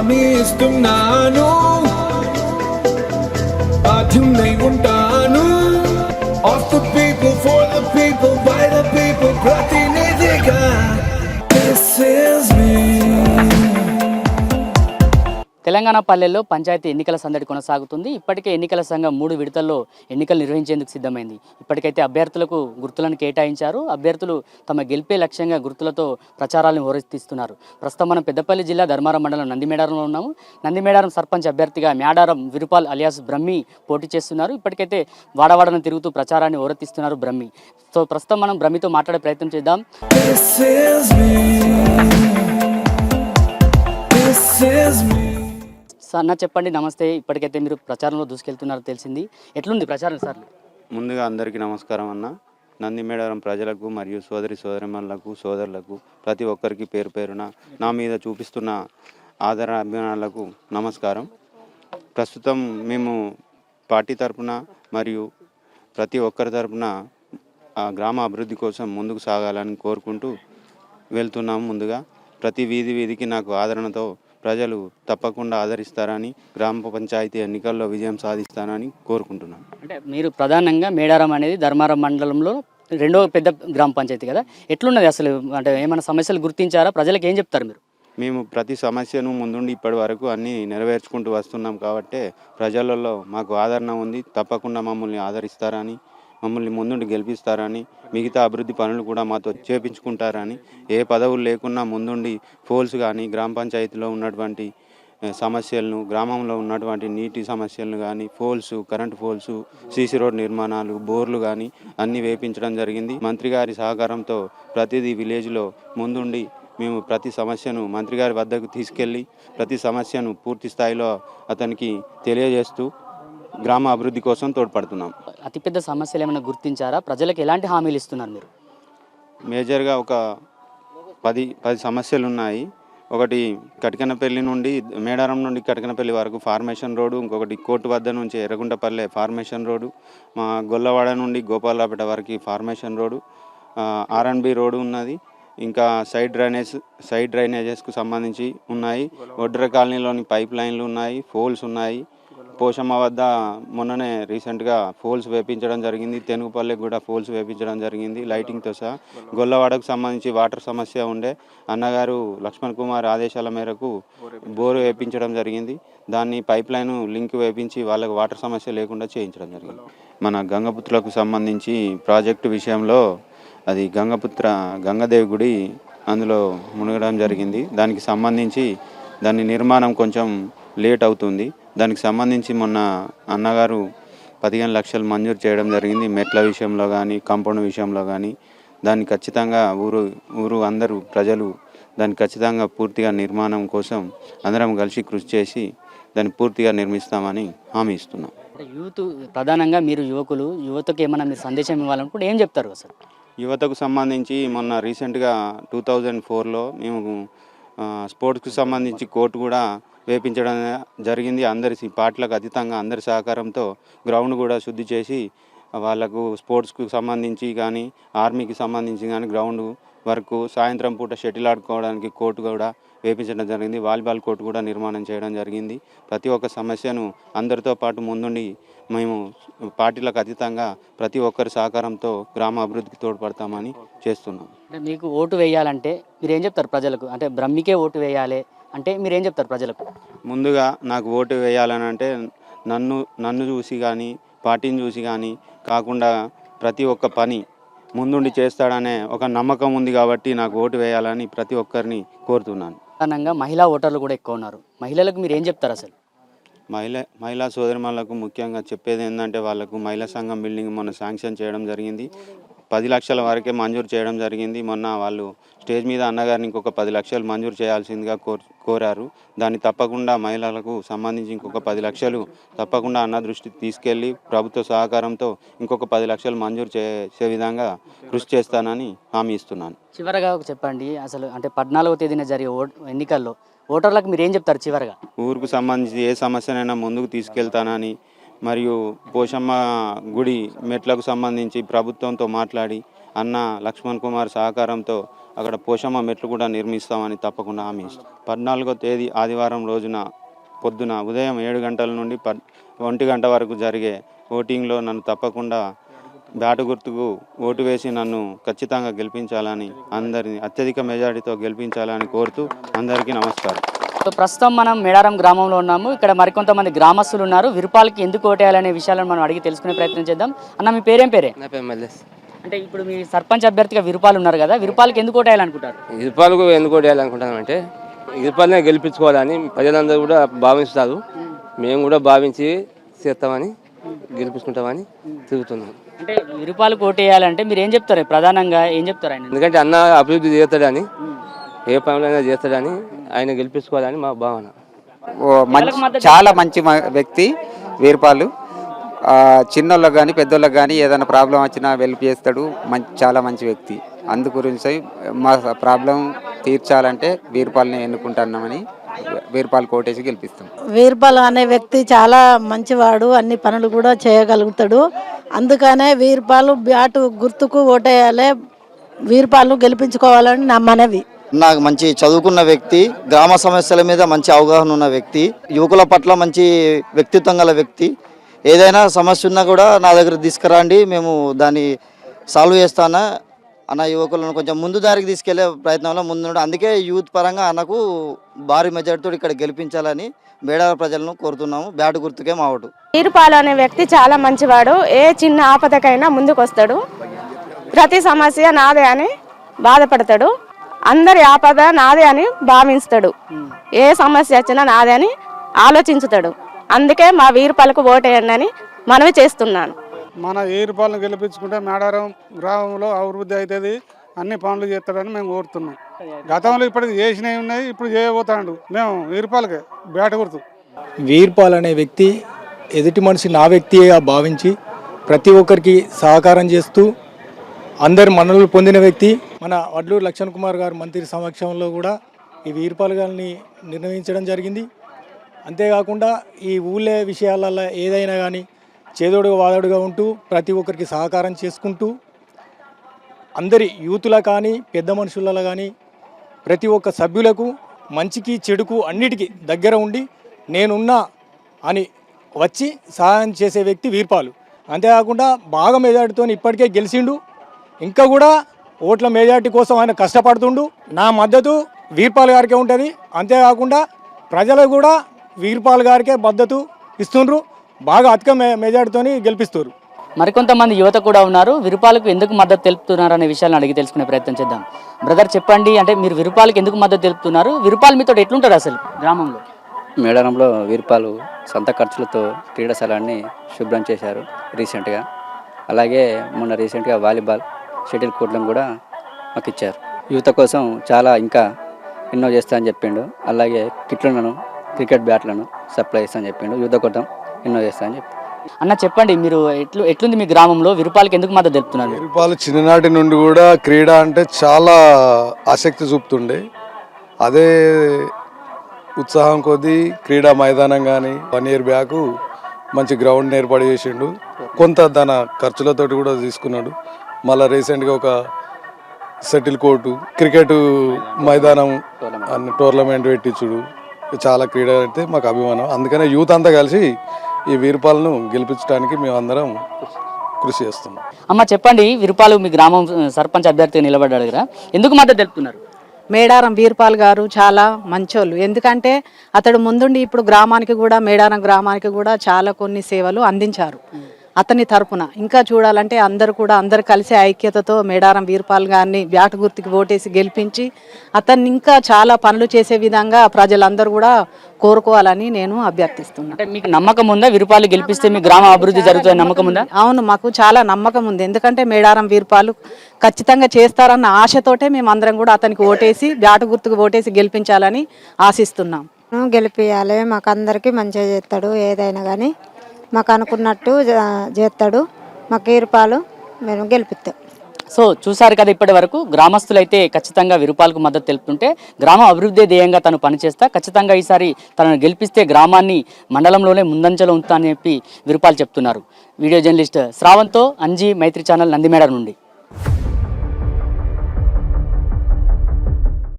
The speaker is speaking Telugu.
హామీ ఇస్తున్నాను. బాధ్యున్నై ఉంటాను. Of the people for the people by the people ప్రతి తెలంగాణ పల్లెల్లో పంచాయతీ ఎన్నికల సందడి కొనసాగుతుంది. ఇప్పటికే ఎన్నికల సంఘం మూడు విడతల్లో ఎన్నికలు నిర్వహించేందుకు సిద్ధమైంది. ఇప్పటికైతే అభ్యర్థులకు గుర్తులను కేటాయించారు. అభ్యర్థులు తమ గెలిపే లక్ష్యంగా గుర్తులతో ప్రచారాలను హోరెత్తిస్తున్నారు. ప్రస్తుతం మనం పెద్దపల్లి జిల్లా ధర్మారం మండలం నందిమేడారంలో ఉన్నాము. నందిమేడారం సర్పంచ్ అభ్యర్థిగా మేడారం విరుపాల్ అలియాస్ బ్రహ్మి పోటీ చేస్తున్నారు. ఇప్పటికైతే వాడవాడను తిరుగుతూ ప్రచారాన్ని హోరెత్తిస్తున్నారు బ్రహ్మి. సో ప్రస్తుతం మనం బ్రహ్మితో మాట్లాడే ప్రయత్నం చేద్దాం. This is me. This is me. Sir నా చెప్పండి నమస్తే. ఇప్పటికైతే మీరు ప్రచారంలో దూసుకెళ్తున్నారో తెలిసింది. ఎట్లుంది ప్రచారం సార్? ముందుగా అందరికీ నమస్కారం అన్న. నందిమేడారం ప్రజలకు మరియు సోదరి సోదరిమణులకు సోదరులకు ప్రతి ఒక్కరికి పేరు పేరున నా మీద చూపిస్తున్న ఆదర అభిమానాలకు నమస్కారం. ప్రస్తుతం మేము పార్టీ తరపున మరియు ప్రతి ఒక్కరి తరపున ఆ గ్రామ అభివృద్ధి కోసం ముందుకు సాగాలని కోరుకుంటూ వెళ్తున్నాము ముందుగా. ప్రతి వీధి వీధికి నాకు ఆదరణతో ప్రజలు తప్పకుండా ఆదరిస్తారని గ్రామ పంచాయతీ ఎన్నికల్లో విజయం సాధిస్తానని కోరుకుంటున్నాను. అంటే మీరు ప్రధానంగా మేడారం అనేది ధర్మారం మండలంలో రెండో పెద్ద గ్రామ పంచాయతీ కదా? ఎట్లున్నది అసలు? అంటే ఏమైనా సమస్యలు గుర్తించారా? ప్రజలకు ఏం చెప్తారు మీరు? మేము ప్రతి సమస్యను ముందుండి ఇప్పటి వరకు అన్నీ నెరవేర్చుకుంటూ వస్తున్నాం కాబట్టి ప్రజలలో మాకు ఆదరణ ఉంది. తప్పకుండా మమ్మల్ని ఆదరిస్తారని మమ్మల్ని ముందుండి గెలిపిస్తారని మిగతా అభివృద్ధి పనులు కూడా మాతో చేపించుకుంటారని ఏ పదవులు లేకున్నా ముందుండి పోల్స్ కానీ గ్రామ పంచాయతీలో ఉన్నటువంటి సమస్యలను గ్రామంలో ఉన్నటువంటి నీటి సమస్యలను కానీ poles current poles CC road నిర్మాణాలు బోర్లు కానీ అన్నీ వేపించడం జరిగింది. మంత్రి గారి సహకారంతో ప్రతిదీ విలేజ్లో ముందుండి మేము ప్రతి సమస్యను మంత్రి గారి వద్దకు తీసుకెళ్ళి ప్రతి సమస్యను పూర్తి స్థాయిలో అతనికి తెలియజేస్తూ గ్రామ అభివృద్ధి కోసం తోడ్పడుతున్నాం. అతిపెద్ద సమస్యలు ఏమైనా గుర్తించారా? ప్రజలకు ఎలాంటి హామీలు ఇస్తున్నారు మీరు? మేజర్గా ఒక పది పది సమస్యలు ఉన్నాయి. ఒకటి కటికనపల్లి నుండి మేడారం నుండి కటికనపల్లి వరకు ఫార్మేషన్ రోడ్డు ఇంకొకటి కోర్టు వద్ద నుంచి ఎర్రగుంటపల్లె ఫార్మేషన్ రోడ్డు మా గొల్లవాడ నుండి గోపాలపేట వరకు ఫార్మేషన్ రోడ్డు ఆర్ఎన్బి రోడ్డు ఉన్నది. ఇంకా సైడ్ డ్రైనేజ్ సైడ్ డ్రైనేజెస్కు సంబంధించి ఉన్నాయి. ఒడ్ర కాలనీలోని పైప్ లైన్లు ఉన్నాయి పోల్స్ ఉన్నాయి. పోషమ్మ వద్ద మొన్ననే రీసెంట్గా ఫోల్స్ వేపించడం జరిగింది. తెనుగుపల్లికి కూడా ఫోల్స్ వేపించడం జరిగింది. లైటింగ్తో సహా. గొల్లవాడకు సంబంధించి వాటర్ సమస్య ఉండే అన్నగారు లక్ష్మణ్ కుమార్ ఆదేశాల మేరకు బోరు వేపించడం జరిగింది. దాన్ని పైప్ లైన్ లింక్ వేపించి వాళ్ళకి వాటర్ సమస్య లేకుండా చేయించడం జరిగింది. మన గంగపుత్రులకు సంబంధించి ప్రాజెక్టు విషయంలో అది గంగపుత్ర గంగదేవి గుడి అందులో మునగడం జరిగింది. దానికి సంబంధించి దాని నిర్మాణం కొంచెం లేట్ అవుతుంది. దానికి సంబంధించి మొన్న అన్నగారు పదిహేను లక్షలు మంజూరు చేయడం జరిగింది. మెట్ల విషయంలో కానీ కాంపౌండ్ విషయంలో కానీ దాన్ని ఖచ్చితంగా ఊరు ఊరు అందరూ ప్రజలు దాన్ని ఖచ్చితంగా పూర్తిగా నిర్మాణం కోసం అందరం కలిసి కృషి చేసి దాన్ని పూర్తిగా నిర్మిస్తామని హామీ ఇస్తున్నాం. యూత్ ప్రధానంగా మీరు యువకులు యువతకు ఏమైనా మీరు సందేశం ఇవ్వాలనుకుంటే ఏం చెప్తారు అసలు? యువతకు సంబంధించి మొన్న రీసెంట్గా టూ థౌజండ్ ఫోర్లో మేము స్పోర్ట్స్కు సంబంధించి కోర్టు కూడా వేపించడం జరిగింది. అందరి పాటలకు పార్టీలకు అతీతంగా అందరి సహకారంతో గ్రౌండ్ కూడా శుద్ధి చేసి వాళ్ళకు స్పోర్ట్స్కు సంబంధించి కానీ ఆర్మీకి సంబంధించి కానీ గ్రౌండ్ వరకు సాయంత్రం పూట షటిల్ ఆడుకోవడానికి కోర్టు కూడా వేపించడం జరిగింది. వాలీబాల్ కోర్టు కూడా నిర్మాణం చేయడం జరిగింది. ప్రతి ఒక్క సమస్యను అందరితో పాటు ముందుండి మేము పార్టీలకు అతీతంగా ప్రతి ఒక్కరి సహకారంతో గ్రామ అభివృద్ధికి తోడ్పడతామని చేస్తున్నాం. అంటే మీకు ఓటు వేయాలంటే మీరు ఏం చెప్తారు ప్రజలకు? అంటే బ్రహ్మికే ఓటు వేయాలి అంటే మీరు ఏం చెప్తారు ప్రజలకు? ముందుగా నాకు ఓటు వేయాలని అంటే నన్ను నన్ను చూసి కానీ పార్టీని చూసి కానీ కాకుండా ప్రతి ఒక్క పని ముందుండి చేస్తాడనే ఒక నమ్మకం ఉంది కాబట్టి నాకు ఓటు వేయాలని ప్రతి ఒక్కరిని కోరుతున్నాను. ప్రధానంగా మహిళా ఓటర్లు కూడా ఎక్కువ ఉన్నారు. మహిళలకు మీరు ఏం చెప్తారు అసలు? మహిళ మహిళా సోదరిమణులకు ముఖ్యంగా చెప్పేది ఏంటంటే వాళ్ళకు మహిళా సంఘం బిల్డింగ్ మొన్న శాంక్షన్ చేయడం జరిగింది. పది లక్షల వరకే మంజూరు చేయడం జరిగింది. మొన్న వాళ్ళు స్టేజ్ మీద అన్నగారిని ఇంకొక పది లక్షలు మంజూరు చేయాల్సిందిగా కోర్ కోరారు. దాన్ని తప్పకుండా మహిళలకు సంబంధించి ఇంకొక పది లక్షలు తప్పకుండా అన్న దృష్టికి తీసుకెళ్ళి ప్రభుత్వ సహకారంతో ఇంకొక పది లక్షలు మంజూరు చేసే విధంగా కృషి చేస్తానని హామీ ఇస్తున్నాను. చివరగా చెప్పండి. అసలు అంటే పద్నాలుగో తేదీన జరిగే ఎన్నికల్లో ఓటర్లకు మీరు ఏం చెప్తారు చివరగా? ఊరుకు సంబంధించి ఏ సమస్యనైనా ముందుకు తీసుకెళ్తానని మరియు పోషమ్మ గుడి మెట్లకు సంబంధించి ప్రభుత్వంతో మాట్లాడి అన్న లక్ష్మణ్ కుమార్ సహకారంతో అక్కడ పోషమ్మ మెట్లు కూడా నిర్మిస్తామని తప్పకుండా హామీ పద్నాలుగో తేదీ ఆదివారం రోజున పొద్దున ఉదయం ఏడు గంటల నుండి పద్ ఒంటి గంట వరకు జరిగే ఓటింగ్లో నన్ను తప్పకుండా బ్యాటు గుర్తుకు ఓటు వేసి నన్ను ఖచ్చితంగా గెలిపించాలని అందరిని అత్యధిక మెజారిటీతో గెలిపించాలని కోరుతూ అందరికీ నమస్కారం. సో ప్రస్తుతం మనం మేడారం గ్రామంలో ఉన్నాము. ఇక్కడ మరికొంతమంది గ్రామస్తులు ఉన్నారు. విరుపాలకి ఎందుకు ఓటేయాలనే విషయాలను మనం అడిగి తెలుసుకునే ప్రయత్నం చేద్దాం. అన్న మీ పేరేం పేరే? నా పేరు మల్లేష్. అంటే ఇప్పుడు మీ సర్పంచ్ అభ్యర్థిగా విరుపాలు ఉన్నారు కదా విరుపాలకి ఎందుకు ఓటేయాలనుకుంటారు? ఇరుపాలకు ఎందుకు ఓటేయాలనుకుంటామంటే ఇరుపాలనే గెలిపించుకోవాలని ప్రజలందరూ కూడా భావిస్తారు. మేము కూడా భావించి చేస్తామని గెలిపించుకుంటామని తిరుగుతున్నాం. అంటే విరుపాలకు ఓటేయాలంటే మీరు ఏం చెప్తారు? ప్రధానంగా ఏం చెప్తారు ఆయన? ఎందుకంటే అన్న అభివృద్ధి చేస్తాడని ఏ పనులైనా చేస్తాడని ఆయన గెలిపించుకోవాలని మా భావన. ఓ మంచి చాలా మంచి మ- వ్యక్తి వీరపాలు. ఆ, చిన్నోళ్ళకి కానీ పెద్దోళ్ళకి కానీ ఏదైనా ప్రాబ్లం వచ్చినా హెల్ప్ చేస్తాడు. మంచి చాలా మంచి వ్యక్తి. అందు గురించి మా ప్రాబ్లం తీర్చాలంటే వీరపాలని ఎన్నుకుంటున్నామని వీరపాలు కోటేసి గెలిపిస్తాం. వీర్బల్ అనే వ్యక్తి చాలా మంచివాడు. అన్ని పనులు కూడా చేయగలుగుతాడు. అందుకనే వీర్పాలు బ్యాటు గుర్తుకు ఓటేయాలి. వీర్పాలు గెలిపించుకోవాలని నా మనవి. నాకు మంచి చదువుకున్న వ్యక్తి గ్రామ సమస్యల మీద మంచి అవగాహన ఉన్న వ్యక్తి యువకుల పట్ల మంచి వ్యక్తిత్వం గల వ్యక్తి. ఏదైనా సమస్య ఉన్నా కూడా నా దగ్గర తీసుకురండి మేము దాన్ని సాల్వ్ చేస్తానా. అన్న యువకులను కొంచెం ముందు దారికి తీసుకెళ్ళే ప్రయత్నంలో ముందు అందుకే యూత్ పరంగా అన్నకు భారీ మెజార్టీతో ఇక్కడ గెలిపించాలని మేడాల ప్రజలను కోరుతున్నాము. బ్యాట్ గుర్తుకే మావడు తీరుపాలు అనే వ్యక్తి చాలా మంచివాడు. ఏ చిన్న ఆపదకైనా ముందుకు వస్తాడు ప్రతి సమస్య నాదే అని బాధపడతాడు. అందరి ఆపద నాదే అని భావిస్తాడు ఏ సమస్య వచ్చినా నాదే అని ఆలోచించుతాడు. అందుకే మా వీరుపాలకు ఓటేయండి అని మనవి చేస్తున్నాను. మన ఏరుపాలను గెలిపించుకుంటే మేడారం గ్రామంలో అభివృద్ధి అవుతుంది. అన్ని పనులు చేస్తాడని మేము కోరుతున్నాం. గతంలో ఇప్పటికి చేసినవి ఉన్నాయి ఇప్పుడు చేయబోతాడు. మేము ఏరుపాలకే బేట గుర్తు వీర్పాల్ అనే వ్యక్తి ఎదుటి మనిషి నా వ్యక్తిగా భావించి ప్రతి ఒక్కరికి సహకారం చేస్తూ అందరి మన్నలు పొందిన వ్యక్తి. మన వడ్లూరు లక్ష్మణ్ కుమార్ గారు మంత్రి సమక్షంలో కూడా ఈ వీర్పాల్ గారిని నిర్ణయించడం జరిగింది. అంతేకాకుండా ఈ ఊళ్ళే విషయాలలో ఏదైనా కానీ చేదోడుగా వాదోడుగా ఉంటూ ప్రతి ఒక్కరికి సహకారం చేసుకుంటూ అందరి యూతుల కానీ పెద్ద మనుషులలో కానీ ప్రతి ఒక్క సభ్యులకు మంచికి చెడుకు అన్నిటికీ దగ్గర ఉండి నేనున్నా అని వచ్చి సహాయం చేసే వ్యక్తి వీర్పాలు. అంతేకాకుండా బాగా మెజార్టీతో ఇప్పటికే గెలిచిండు. ఇంకా కూడా ఓట్ల మెజార్టీ కోసం ఆయన కష్టపడుతుండు. నా మద్దతు వీర్పాల్ గారికే ఉంటుంది. అంతేకాకుండా ప్రజలు కూడా వీర్పాల్ గారికే మద్దతు ఇస్తుండ్రు. బాగా అధిక మె మెజార్టీతోని గెలిపిస్తారు మరికొంతమంది యువత కూడా ఉన్నారు. విరుపాలకు ఎందుకు మద్దతు తెలుపుతున్నారు అనే విషయాలను అడిగి తెలుసుకునే ప్రయత్నం చేద్దాం. బ్రదర్ చెప్పండి. అంటే మీరు విరుపాలకు ఎందుకు మద్దతు తెలుపుతున్నారు? విరుపాలు మీతో ఎట్లుంటారు అసలు గ్రామంలో? మేడారంలో వీర్పాలు సొంత ఖర్చులతో క్రీడాస్థలాన్ని శుభ్రం చేశారు రీసెంట్గా. అలాగే మొన్న రీసెంట్గా వాలీబాల్ షటిల్ కోర్టులను కూడా మాకు ఇచ్చారు. యువత కోసం చాలా ఇంకా ఎన్నో చేస్తా అని చెప్పిండు. అలాగే కిట్లను క్రికెట్ బ్యాట్లను సప్లై చేస్తా అని చెప్పిండు. యువత కోసం ఎన్నో చేస్తా అని చెప్పి. అన్న చెప్పండి మీరు ఎట్లు ఎట్లుంది మీ గ్రామంలో? విరుపాలకు ఎందుకు మద్దతు తెలుపుతున్నారు? వీరపాలు చిన్ననాటి నుండి కూడా క్రీడ అంటే చాలా ఆసక్తి చూపుతుండే. అదే ఉత్సాహం కొద్దీ క్రీడా మైదానం కానీ వన్ ఇయర్ బ్యాక్ మంచి గ్రౌండ్ ఏర్పాటు చేసిండు. కొంత తన ఖర్చులతోటి కూడా తీసుకున్నాడు. మళ్ళీ రీసెంట్గా ఒక సెటిల్ కోర్టు క్రికెట్ మైదానం అన్ని టోర్నమెంట్ పెట్టించుడు చాలా క్రీడ అయితే మాకు అభిమానం. అందుకనే యూత్ అంతా కలిసి ఈ వీరపాలను గెలిపించడానికి మేమందరం కృషి చేస్తున్నాం. అమ్మ చెప్పండి విరుపాలు మీ గ్రామం సర్పంచ్ అభ్యర్థిగా నిలబడ్డాడు కదా. ఎందుకు మద్దతు తెలుపుతున్నారు? మేడారం వీర్పాల్ గారు చాలా మంచోళ్ళు. ఎందుకంటే అతడు ముందుండి ఇప్పుడు గ్రామానికి కూడా మేడారం గ్రామానికి కూడా చాలా కొన్ని సేవలు అందించారు. అతని తరపున. ఇంకా చూడాలంటే అందరు కూడా అందరు కలిసి ఐక్యతతో మేడారం వీర్పాల్ గారిని బ్యాట్ గుర్తుకి ఓటేసి గెలిపించి అతన్ని ఇంకా చాలా పనులు చేసే విధంగా ప్రజలందరూ కూడా కోరుకోవాలని నేను అభ్యర్థిస్తున్నాను అంటే మీకు నమ్మకం ఉందా? విరుపాలు గెలిపిస్తే మీ గ్రామ అభివృద్ధి జరుగుతుందని నమ్మకం ఉందా? అవును మాకు చాలా నమ్మకం ఉంది. ఎందుకంటే మేడారం వీర్పాలు ఖచ్చితంగా చేస్తారన్న ఆశతోటే మేము అందరం కూడా అతనికి ఓటేసి బ్యాటు గుర్తుకు ఓటేసి గెలిపించాలని ఆశిస్తున్నాం. గెలిపియాలి. మాకు అందరికీ మంచిగా చేస్తాడు ఏదైనా కానీ మాకు అనుకున్నట్టు చేస్తాడు మాకు వీరుపాలు మేము గెలిపిస్తాం సో చూసారు కదా ఇప్పటి వరకు గ్రామస్తులైతే ఖచ్చితంగా విరుపాలకు మద్దతు తెలుపుతుంటే గ్రామ అభివృద్ధి ధ్యేయంగా తను పనిచేస్తా ఖచ్చితంగా ఈసారి తనను గెలిపిస్తే గ్రామాన్ని మండలంలోనే ముందంజలో ఉంచుతా అని చెప్పి విరుపాలు చెప్తున్నారు. వీడియో జర్నలిస్ట్ శ్రావంతో అంజీ మైత్రి ఛానల్ నందిమేడ నుండి.